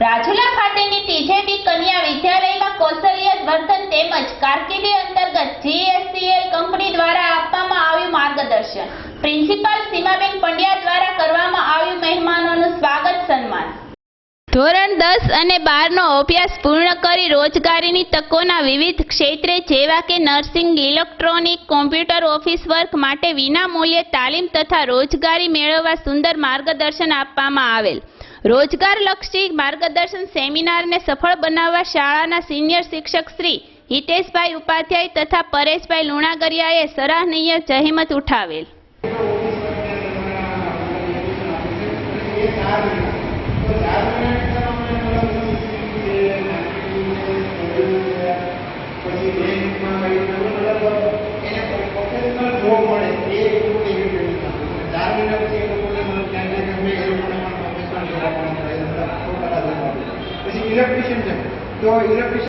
રાજુલા ખાતેની ટીજેડી કન્યા વિદ્યાલયમાં કૌશલ્ય વર્તન તેમજ કારકિર્દી અંતર્ગત જીએસસીએલ કંપની દ્વારા આપવામાં આવ્યું માર્ગદર્શન. પ્રિન્સિપાલ સીમાબેન પંડ્યા દ્વારા કરવામાં આવ્યું મહેમાનોનું સ્વાગત સન્માન. ધોરણ દસ અને બારનો અભ્યાસ પૂર્ણ કરી રોજગારીની તકોના વિવિધ ક્ષેત્રે જેવા કે nursing, electronic, computer office work માટે વિનામૂલ્યે તાલીમ તથા રોજગારી મેળવવા સુંદર માર્ગદર્શન આપવામાં આવેલ. રોજગારલક્ષી માર્ગદર્શન સેમિનારને સફળ બનાવવા શાળાના સિનિયર શિક્ષક શ્રી હિતેશભાઈ ઉપાધ્યાય તથા પરેશભાઈ લુણાગરિયાએ સરાહનીય જહેમત ઉઠાવેલ. મતલબ ઇલેક્ટ્રિશિયન છે. તો ઇલેક્ટ્રિશિયન